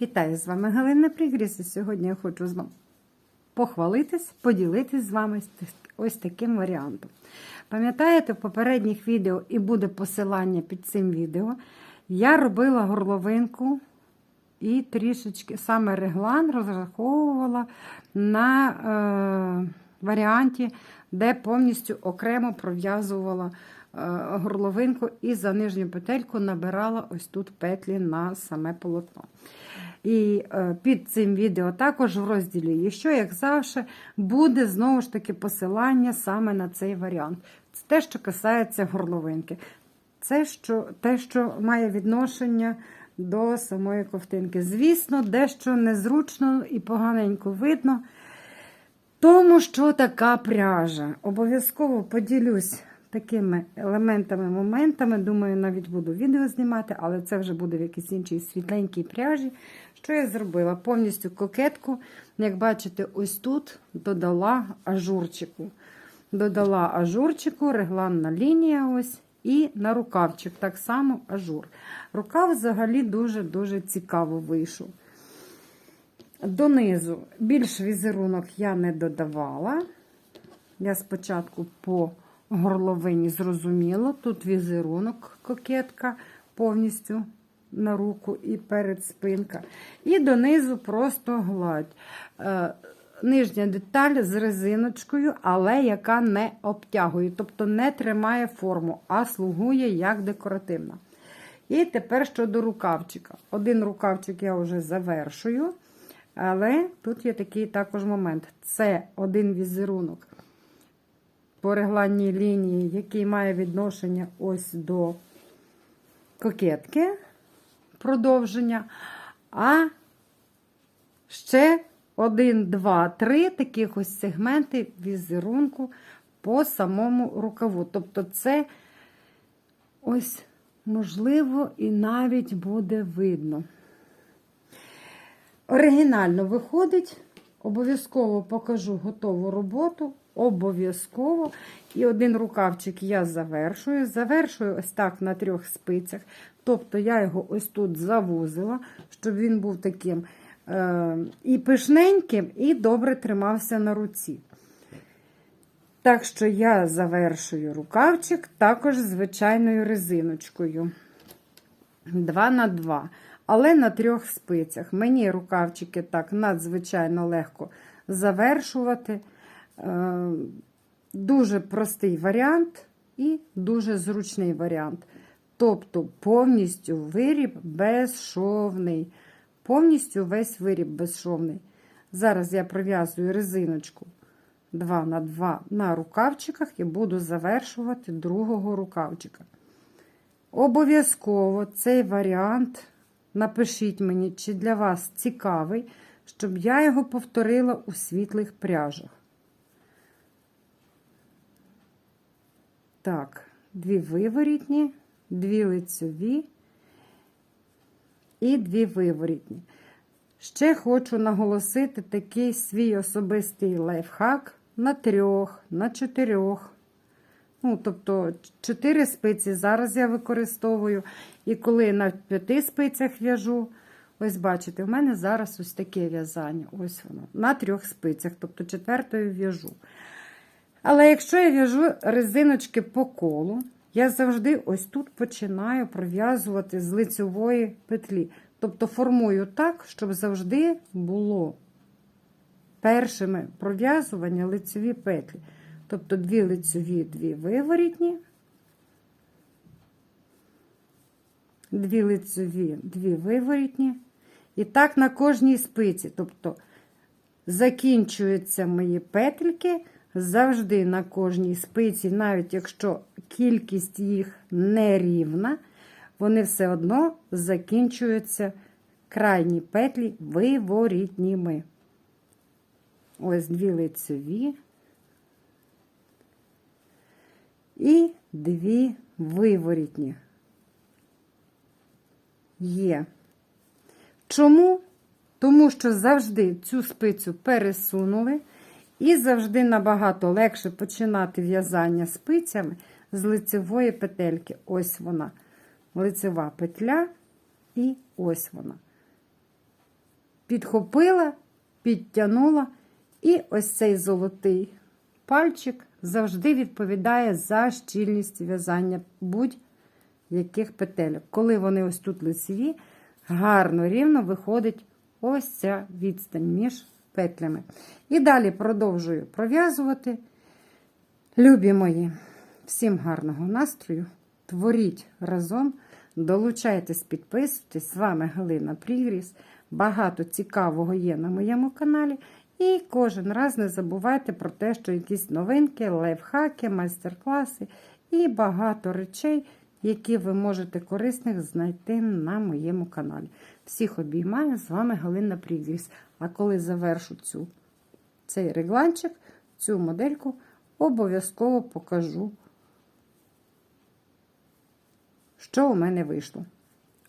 Вітаю з вами Галина Пригріс. І сьогодні я хочу з вами похвалитись, поділитись з вами ось таким варіантом. Пам'ятаєте, в попередніх відео і буде посилання під цим відео. Я робила горловинку і трішечки саме реглан розраховувала на е, варіанті, де повністю окремо пров'язувала е, горловинку і за нижню петельку набирала ось тут петлі на саме полотно. І е, під цим відео також в розділі «Якщо, як завжди, буде знову ж таки посилання саме на цей варіант. Це те, що касається горловинки. Це що, те, що має відношення до самої ковтинки. Звісно, дещо незручно і поганенько видно. Тому що така пряжа. Обов'язково поділюсь такими елементами, моментами. Думаю, навіть буду відео знімати, але це вже буде в якійсь іншій світленькій пряжі. Що я зробила? Повністю кокетку, як бачите, ось тут додала ажурчику. Додала ажурчику, регланна лінія ось. І на рукавчик так само ажур. Рукав взагалі дуже-дуже цікаво вийшов. Донизу більш візерунок я не додавала. Я спочатку по горловині зрозуміло, тут візерунок кокетка повністю на руку і перед спинка. І донизу просто гладь. Е, Нижня деталь з резиночкою, але яка не обтягує, тобто не тримає форму, а слугує як декоративна. І тепер щодо рукавчика. Один рукавчик я вже завершую. Але тут є такий також момент. Це один візерунок по регланній лінії, який має відношення ось до кокетки продовження. А ще один, два, три таких ось сегменти візерунку по самому рукаву. Тобто, це ось, можливо, і навіть буде видно. Оригінально виходить, обов'язково покажу готову роботу. Обов'язково. І один рукавчик я завершую. Завершую ось так на трьох спицях. Тобто я його ось тут завузила, щоб він був таким е, і пишненьким, і добре тримався на руці. Так що я завершую рукавчик також звичайною резиночкою. 2 на 2 але на трьох спицях. Мені рукавчики так надзвичайно легко завершувати. Е, дуже простий варіант і дуже зручний варіант. Тобто повністю виріб безшовний. Повністю весь виріб безшовний. Зараз я прив'язую резиночку 2 на 2 на рукавчиках і буду завершувати другого рукавчика. Обов'язково цей варіант Напишіть мені, чи для вас цікавий, щоб я його повторила у світлих пряжах. Так, дві виворітні, дві лицьові і дві виворітні. Ще хочу наголосити такий свій особистий лайфхак на трьох, на чотирьох. Ну, тобто, 4 спиці зараз я використовую. І коли на п'яти спицях в'яжу, ось бачите, у мене зараз ось таке в'язання. Ось воно, на трьох спицях, тобто четвертою в'яжу. Але якщо я в'яжу резиночки по колу, я завжди ось тут починаю пров'язувати з лицевої петлі. Тобто формую так, щоб завжди було першими пров'язування лицеві петлі. Тобто дві лицеві, дві виворітні, дві лицеві, дві виворітні. І так на кожній спиці. Тобто закінчуються мої петельки завжди на кожній спиці, навіть якщо кількість їх нерівна, вони все одно закінчуються крайні петлі виворітніми. Ось дві лицеві. і дві виворітні. Є. Чому? Тому що завжди цю спицю пересунули, і завжди набагато легше починати в'язання спицями з лицевої петельки. Ось вона. Лицева петля, і ось вона. підхопила, підтягнула, і ось цей золотий пальчик завжди відповідає за щільність в'язання будь-яких петельок. Коли вони ось тут лицеві, гарно рівно виходить ось ця відстань між петлями. І далі продовжую пров'язувати. Любі мої, всім гарного настрою. Творіть разом, долучайтесь, підписуйтесь. З вами Галина Прігріс. Багато цікавого є на моєму каналі. І кожен раз не забувайте про те, що якісь новинки, лайфхаки, майстер-класи і багато речей, які ви можете корисних знайти на моєму каналі. Всіх обіймаю, з вами Галина Прігріс. А коли завершу цю, цей регланчик, цю модельку, обов'язково покажу, що у мене вийшло.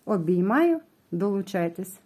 Обіймаю, долучайтесь.